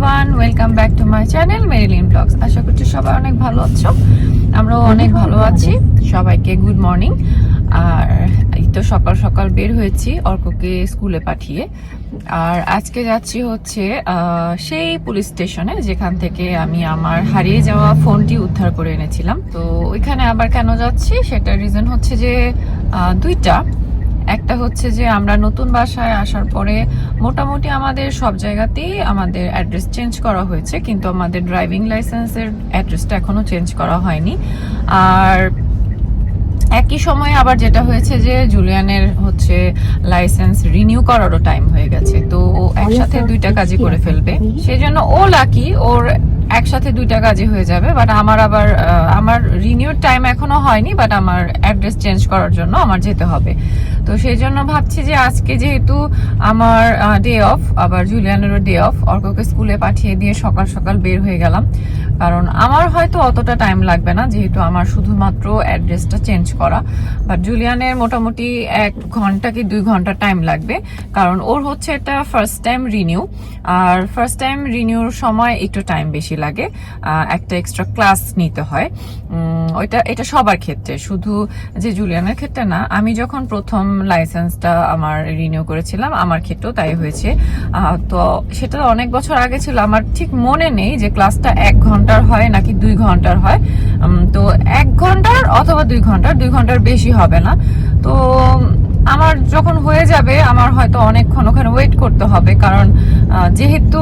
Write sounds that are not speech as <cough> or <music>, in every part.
Everyone welcome back to my channel Marilyn blogs আশা করছি সবাই অনেক ভালো আছো। আমরাও অনেক ভালো আছি। সবাইকে গুড মর্নিং আর এই তো সকাল সকাল বের হয়েছি অর্ককে স্কুলে পাঠিয়ে। আর আজকে যাচ্ছি হচ্ছে সেই পুলিশ স্টেশনে যেখান থেকে আমি আমার হারিয়ে যাওয়া ফোনটি উদ্ধার করে এনেছিলাম। তো ওইখানে আবার কেন যাচ্ছি? সেটার রিজন হচ্ছে যে দুইটা একটা হচ্ছে যে আমরা নতুন বাসায় আসার পরে মোটামুটি আমাদের সব জায়গাতেই আমাদের অ্যাড্রেস চেঞ্জ করা হয়েছে, কিন্তু আমাদের ড্রাইভিং লাইসেন্সের অ্যাড্রেসটা এখনও চেঞ্জ করা হয়নি। আর একই সময়ে আবার যেটা হয়েছে যে জুলিয়ানের হচ্ছে লাইসেন্স রিনিউ করারও টাইম হয়ে গেছে। তো ও একসাথে দুইটা কাজই করে ফেলবে। সেই জন্য ও লাকি ওর একসাথে দুইটা কাজই হয়ে যাবে। বাট আমার আবার আমার রিনিউর টাইম এখনও হয়নি বাট আমার অ্যাড্রেস চেঞ্জ করার জন্য আমার যেতে হবে। তো সেই জন্য ভাবছি যে আজকে যেহেতু আমার ডে অফ আবার জুলিয়ানেরও ডে অফ অর্ককে স্কুলে পাঠিয়ে দিয়ে সকাল সকাল বের হয়ে গেলাম। কারণ আমার হয়তো অতটা টাইম লাগবে না যেহেতু আমার শুধুমাত্র অ্যাড্রেসটা চেঞ্জ করা। বাট জুলিয়ানের মোটামুটি এক ঘণ্টা কি দুই ঘণ্টা টাইম লাগবে। কারণ ওর হচ্ছে এটা ফার্স্ট টাইম রিনিউ আর ফার্স্ট টাইম রিনিউর সময় একটু টাইম বেশি লাগে। একটা এক্সট্রা ক্লাস নিতে হয়। ওইটা, এটা সবার ক্ষেত্রে। শুধু যে জুলিয়ানের ক্ষেত্রে না, আমি যখন প্রথম লাইসেন্সটা আমার রিনিউ করেছিলাম, আমার ক্ষেত্রেও তাই হয়েছে। তো সেটা অনেক বছর আগে ছিল। আমার ঠিক মনে নেই যে ক্লাসটা এক ঘণ্টার হয় নাকি দুই ঘণ্টার হয়। তো এক ঘণ্টার অথবা দুই ঘণ্টার, দুই ঘণ্টার বেশি হবে না। তো, আমার যখন হয়ে যাবে, আমার হয়তো অনেকক্ষণ ওখানে ওয়েট করতে হবে। কারণ যেহেতু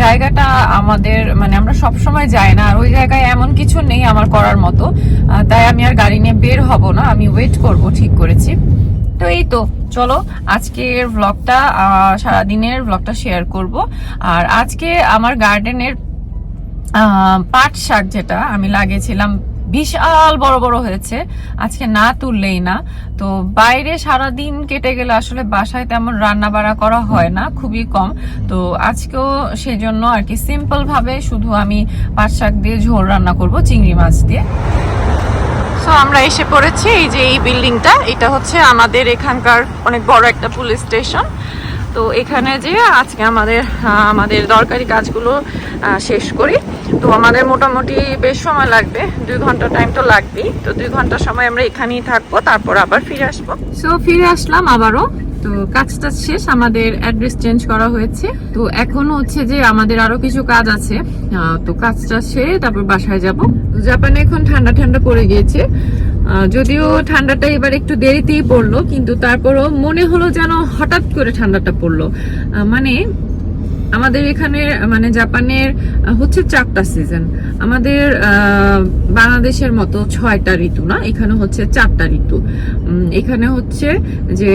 জায়গাটা আমাদের মানে আমরা সব সময় যাই না, আর ওই জায়গায় এমন কিছু নেই আমার করার মতো। তাই আমি আর গাড়ি নিয়ে বের হব না, আমি ওয়েট করব, ঠিক করেছি। তো এই তো, চলো, আজকের ব্লগটা সারাদিনের ব্লগটা শেয়ার করব। আর আজকে আমার গার্ডেনের পাট শাক যেটা, আমি লাগিয়েছিলাম বিশাল বড় বড় হয়েছে। আজকে না তুললেই না। তো বাইরে সারা দিন কেটে গেলে আসলে বাসায় তেমন রান্না বাড়া করা হয় না, খুবই কম। তো আজকেও সেই জন্য আর কি সিম্পল ভাবে শুধু আমি পাট শাক দিয়ে ঝোল রান্না করব, চিংড়ি মাছ দিয়ে। সো আমরা এসে পড়েছি এই যে এই বিল্ডিংটা এটা হচ্ছে আমাদের এখানকার অনেক বড় একটা পুলিশ স্টেশন তো এখানে যে আজকে আমাদের আমাদের দরকারি কাজগুলো শেষ করি। তো আমাদের মোটামুটি বেশ সময় লাগবে, দুই ঘণ্টা টাইম তো লাগবেই। তো দুই ঘণ্টা সময় আমরা এখানেই থাকব, তারপর আবার ফিরে আসব। সো ফিরে আসলাম আবারও। তো কাজটা শেষ, আমাদের অ্যাড্রেস চেঞ্জ করা হয়েছে। তো এখন হচ্ছে যে আমাদের আরও কিছু কাজ আছে। তো কাজটা সেরে তারপর বাসায় যাব। জাপানে এখন ঠান্ডা ঠান্ডা পড়ে গিয়েছে। যদিও ঠান্ডাটা এবার একটু দেরিতেই পড়ল, কিন্তু তারপরও মনে হলো যেন হঠাৎ করে ঠান্ডাটা পড়ল। মানে আমাদের এখানে মানে জাপানের হচ্ছে চারটা সিজন আমাদের বাংলাদেশের মতো ছয়টা ঋতু না, এখানে হচ্ছে চারটা ঋতু। এখানে হচ্ছে যে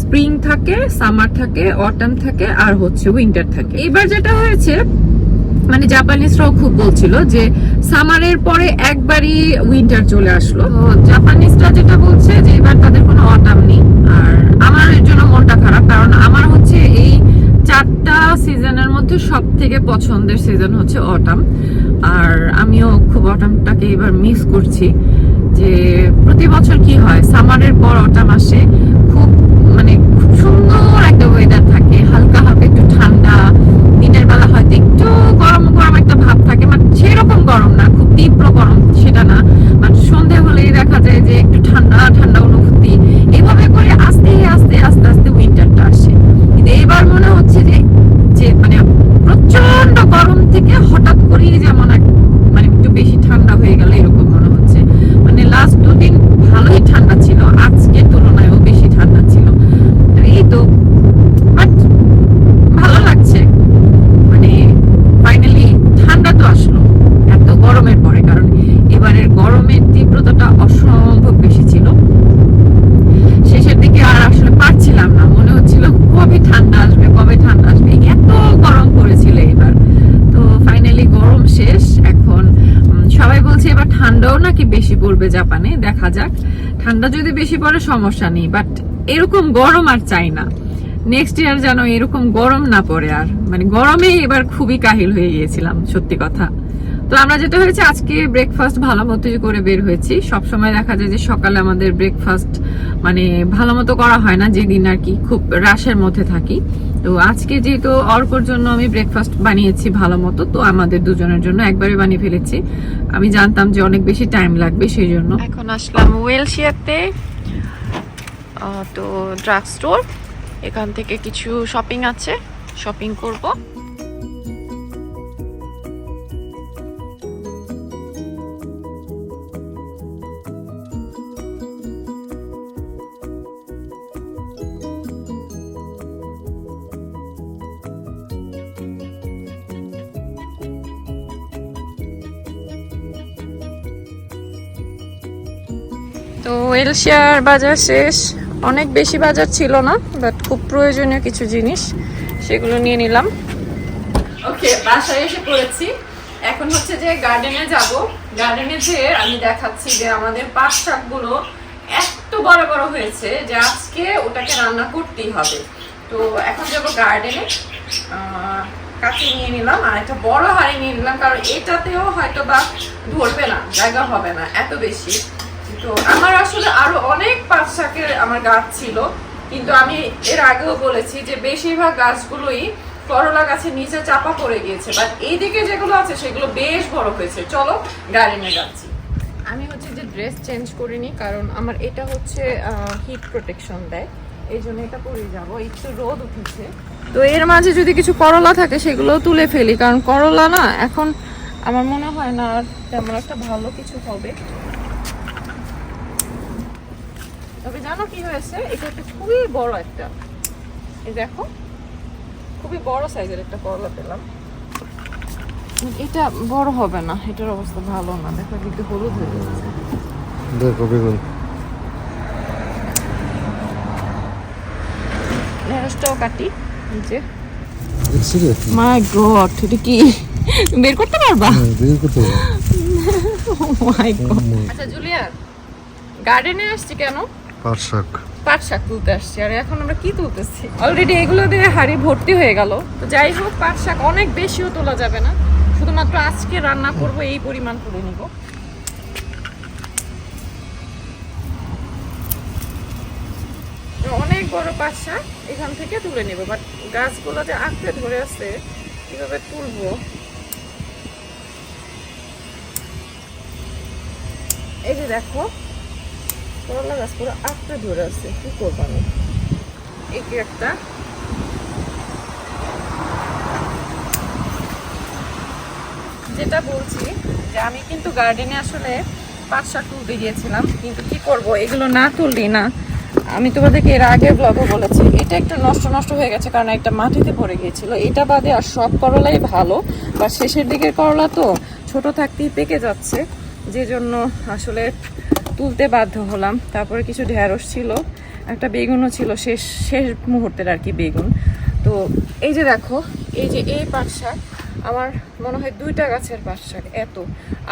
স্প্রিং থাকে সামার থাকে অটাম থাকে, আর হচ্ছে উইন্টার থাকে। এবার যেটা হয়েছে মানে জাপানিজরাও খুব বলছিল যে সামারের পরে একবারই উইন্টার চলে আসলো। জাপানিজরা যেটা বলছে যে এবার তাদের কোনো অটাম নেই। আর আমার এর জন্য মনটা খারাপ, কারণ আমার হচ্ছে এই চারটা সিজনের মধ্যে সব থেকে পছন্দের সিজন হচ্ছে অটাম। আর আমিও খুব অটামটাকে এবার মিস করছি যে প্রতি বছর কি হয়, সামারের পর অটাম আসে খুব মানে খুব সুন্দর একটা ওয়েদার থাকে হালকা হালকা একটু ঠান্ডা দিনের বেলা হয়তো একটু গরম গরম একটা ভাব থাকে মানে সেরকম গরম না খুব তীব্র গরম সেটা না মানে সন্ধে হলেই দেখা যায় যে একটু ঠান্ডা ঠান্ডা অনুভূতি এভাবে করে আস্তে আস্তে আস্তে আস্তে উইন্টারটা আসে কিন্তু এবার মনে হচ্ছে যে যে মানে প্রচণ্ড গরম থেকে হঠাৎ করেই যেমন এক মানে একটু বেশি ঠান্ডা হয়ে গেল এরকম মনে হচ্ছে মানে লাস্ট দুদিন ভালোই ঠান্ডা ছিল আজকের তুলনায়ও বেশি ঠান্ডা ছিল তো এই তো বাট ভালো লাগছে মানে ফাইনালি ঠান্ডা তো আসলো এত গরমের পরে কারণ এবারের গরমের তীব্রতাটা অসম্ভব বেশি ছিল শেষের দিকে আর আসলে পারছিলাম না মনে হচ্ছিল কবে ঠান্ডা আসবে কবে ঠান্ডা আসবে এত গরম পড়েছিল এবার তো ফাইনালি গরম শেষ এখন উম, সবাই বলছে এবার ঠান্ডাও নাকি বেশি পড়বে জাপানে, দেখা যাক। ঠান্ডা যদি বেশি পড়ে, সমস্যা নেই বাট এরকম গরম আর চাই না। নেক্সট ইয়ার যেন এরকম গরম না পড়ে আর। মানে গরমে এবার খুবই কাহিল হয়ে গিয়েছিলাম, সত্যি কথা। তো আমরা যেটা হয়েছে, আজকে ব্রেকফাস্ট ভালো মতো করে বের হয়েছি। সব সময় দেখা যায় যে সকালে আমাদের ব্রেকফাস্ট মানে ভালো মতো করা হয় না, যেদিন আর কি খুব রাশের মধ্যে থাকি। তো আজকে যেহেতু অর্কর জন্য আমি ব্রেকফাস্ট বানিয়েছি ভালো মতো, তো আমাদের দুজনের জন্য একবারে বানিয়ে ফেলেছি। আমি জানতাম যে অনেক বেশি টাইম লাগবে সেই জন্য। এখন আসলাম ওয়েলশিয়াতে তো ড্রাগ স্টোর এখান থেকে কিছু শপিং আছে শপিং করব। তো এলশিয়ার বাজার শেষ। অনেক বেশি বাজার ছিল না বাট খুব প্রয়োজনীয় কিছু জিনিস, সেগুলো নিয়ে নিলাম। ওকে বাসায় এসে পড়েছি। এখন হচ্ছে যে গার্ডেনে যাব। গার্ডেনে যেয়ে আমি দেখাচ্ছি যে আমাদের পাট শাকগুলো এত বড় বড় হয়েছে যে আজকে ওটাকে রান্না করতেই হবে। তো এখন যাব গার্ডেনে কাছে নিয়ে নিলাম আর একটা বড় হাড়ি নিয়ে নিলাম, কারণ এটাতেও হয়তো বা ধরবে না, জায়গা হবে না, এত বেশি। তো আমার আসলে আরও অনেক পাট শাকের আমার গাছ ছিল, কিন্তু আমি এর আগেও বলেছি যে বেশিরভাগ গাছগুলোই করলা গাছের নিচে চাপা পড়ে গিয়েছে বাট এইদিকে যেগুলো আছে সেগুলো বেশ বড় হয়েছে। চলো গার্ডেনে যাচ্ছি আমি হচ্ছে যে ড্রেস চেঞ্জ করিনি, কারণ আমার এটা হচ্ছে হিট প্রোটেকশন দেয়। এই জন্য এটা পরে যাব। একটু রোদ উঠেছে। তো এর মাঝে যদি কিছু করলা থাকে সেগুলো তুলে ফেলি, কারণ করলা না এখন আমার মনে হয় না আর তেমন একটা ভালো কিছু হবে। জানো কি হয়েছে? এটা একটা খুবই বড় একটা। এই দেখো খুবই বড় সাইজের একটা করলা পেলাম। এটা বড় হবে না এটার অবস্থা ভালো না। দেখো একটু হলুদ হয়ে যাচ্ছে। দেখো বেগুন। ঢেঁড়সটাও কাটি যে। মাই গড এটা কি? বের করতে পারবা? হ্যাঁ, বের করতে হবে মাই গড আচ্ছা জুলিয়া গার্ডেনে আসছি কেন? পাট শাক তুলতে আসছি। আর এখন আমরা কি তুলতেছি? অলরেডি এগুলো দিয়ে হাড়ি ভর্তি হয়ে গেল। তো যাই হোক পাট অনেক বেশিও তোলা যাবে না। শুধুমাত্র আজকে রান্না করব, এই পরিমাণ তুলে নিব। অনেক বড় পাট শাক এখান থেকে তুলে নিব। বাট গাছগুলো যে আঁকড়ে ধরে আছে, কীভাবে তুলবো? এই যে দেখো করলা গাছ, পুরো আটটা ধরে আছে, কি করব আমি? একটা। যেটা বলছি যে আমি কিন্তু গার্ডেনে আসলে পাঁচ শাক তুলতে গিয়েছিলাম, কিন্তু কি করব, এগুলো না তুললি না। আমি তোমাদেরকে এর আগের ব্লগে বলেছি, এটা একটু নষ্ট নষ্ট হয়ে গেছে, কারণ একটা মাটিতে পড়ে গিয়েছিল। এটা বাদে আর সব করলাই ভালো, বা শেষের দিকের করলা তো ছোট থাকতেই পেকে যাচ্ছে। যে জন্য আসলে তুলতে বাধ্য হলাম। তারপরে কিছু ঢ্যাঁড়স ছিল, একটা বেগুনও ছিল, শেষ শেষ মুহূর্তের আর কি বেগুন। তো এই যে দেখো, এই যে এই পাট শাক, আমার মনে হয় দুইটা গাছের পাট শাক, এত।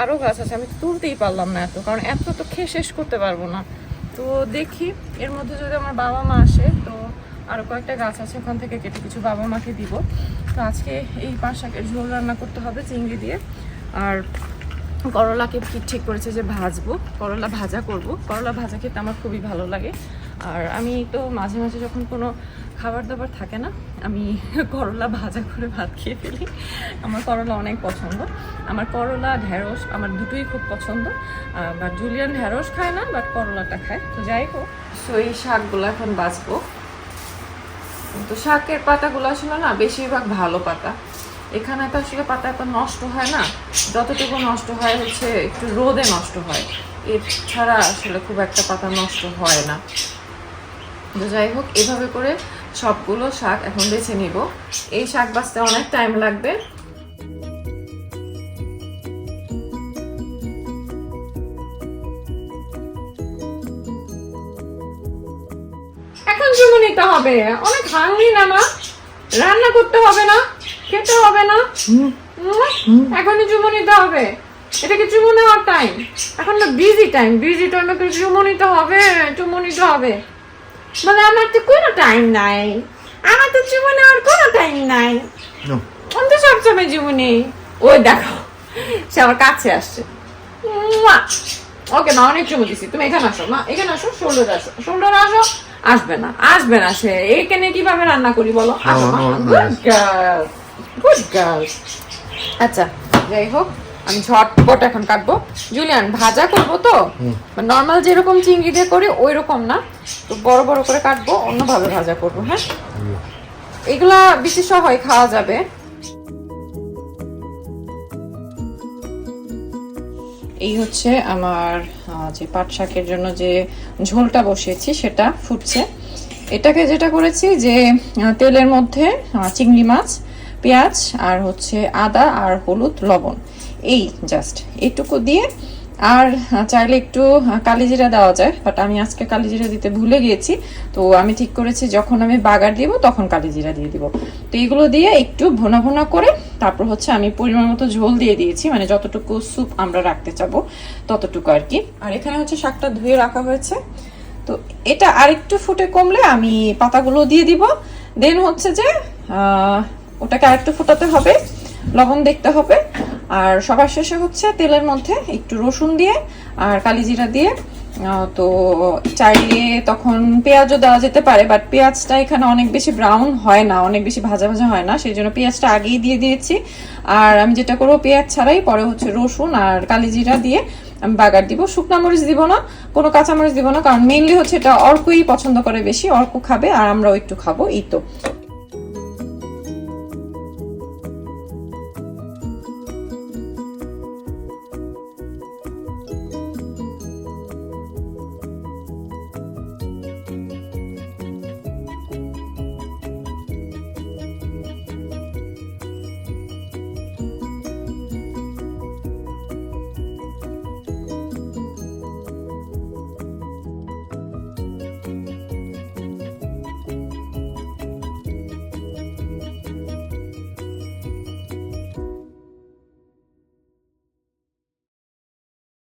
আরও গাছ আছে, আমি তুলতেই পারলাম না এত, কারণ এত তো খেয়ে শেষ করতে পারব না। তো দেখি, এর মধ্যে যদি আমার বাবা মা আসে, তো আরও কয়েকটা গাছ আছে, ওখান থেকে কেটে কিছু বাবা মাকে দিব। তো আজকে এই পাট শাকের ঝোল রান্না করতে হবে চিংড়ি দিয়ে। আর করলাকে ঠিক করেছে যে ভাজবো, করলা ভাজা করব। করলা ভাজা খেতে আমার খুবই ভালো লাগে। আর আমি তো মাঝে মাঝে যখন কোনো খাবার দাবার থাকে না, আমি <laughs> করলা ভাজা করে ভাত খেয়ে ফেলি। আমার করলা অনেক পছন্দ। আমার করলা ঢ্যাঁড়স আমার দুটোই খুব পছন্দ। বাট জুলিয়ান ঢ্যাঁড়স খায় না বাট করলাটা খায়। তো যাই হোক সো এই শাকগুলো এখন বাঁচবো। তো শাকের পাতাগুলো আসলে না, বেশিরভাগ ভালো পাতা। এখানে তো আসলে পাতা এত নষ্ট হয় না। যতটুকু নষ্ট হয় হচ্ছে একটু রোদে নষ্ট হয়। এছাড়া আসলে খুব একটা পাতা নষ্ট হয় না। তো যাই হোক, এভাবে করে সবগুলো শাক এখন বেছে নিব। এই শাক বাঁচতে অনেক টাইম লাগবে। এখন চুমু নিতে হবে। অনেক হাঙ্গি না রান্না করতে হবে না। খেতে হবে না? এখনই চুমু নিতে হবে। এটা কি চুমু নেওয়ার টাইম এখন না বিজি টাইম বিজি টাইমে তো চুমু নিতে হবে চুমু নিতে হবে। মানে আমার তো কোনো টাইম নাই। আমার তো চুমু নেওয়ার কোনো টাইম নাই। আমি তো সবসময় চুমু নেই। ওই দেখো সে আমার কাছে আসছে। ওকে মা অনেক চুমু দিছি। তুমি এখানে আসো মা এখানে আসো শোল্ডার আসো। শোল্ডার আসো আসবে না আসবে না সে। এখানে কীভাবে রান্না করি বলো? আমার- আমার- গুড গার্ল আচ্ছা যাই হোক আমি ঝটপট এখন কাটবো। জুলিয়ান ভাজা করব তো? নর্মাল যেরকম চিংড়ি দিয়ে করি ওই রকম না। তো বড় বড় করে কাটবো অন্যভাবে ভাজা করব হ্যাঁ? এগুলা বিশেষ হয় খাওয়া যাবে। এই হচ্ছে আমার যে পাট শাকের জন্য যে ঝোলটা বসিয়েছি সেটা ফুটছে। এটাকে যেটা করেছি যে তেলের মধ্যে চিংড়ি মাছ পেঁয়াজ, আর হচ্ছে আদা, আর হলুদ, লবণ। এই জাস্ট এটুকু দিয়ে। আর চাইলে একটু কালিজিরা দেওয়া যায় বাট আমি আজকে কালিজিরা দিতে ভুলে গিয়েছি। তো আমি ঠিক করেছি, যখন আমি বাগার দিব, তখন কালিজিরা দিয়ে দিব। তো এইগুলো দিয়ে একটু ভোনা ভোনা করে, তারপর হচ্ছে আমি পরিমাণ মতো ঝোল দিয়ে দিয়েছি মানে যতটুকু স্যুপ আমরা রাখতে চাবো, ততটুকু আর কি। আর এখানে হচ্ছে শাকটা ধুয়ে রাখা হয়েছে। তো এটা আরেকটু ফুটে কমলে আমি পাতাগুলো দিয়ে দিব। দেন হচ্ছে যে ওটাকে আরেকটু ফোটাতে হবে, লবণ দেখতে হবে। আর সবার শেষে হচ্ছে তেলের মধ্যে একটু রসুন দিয়ে আর কালিজিরা দিয়ে তো চাইলে তখন পেঁয়াজও দেওয়া যেতে পারে বাট পেঁয়াজটা এখানে অনেক বেশি ব্রাউন হয় না, অনেক বেশি ভাজা ভাজা হয় না, সেই জন্য পেঁয়াজটা আগেই দিয়ে দিয়েছি। আর আমি যেটা করব, পেঁয়াজ ছাড়াই পরে হচ্ছে রসুন আর কালিজিরা দিয়ে আমি বাগার দিব। শুকনা মরিচ দিব না, কোনো কাঁচামরিচ দিব না, কারণ মেইনলি হচ্ছে এটা অর্কই পছন্দ করে বেশি, অর্ক খাবে আর আমরাও একটু খাব, এই তো।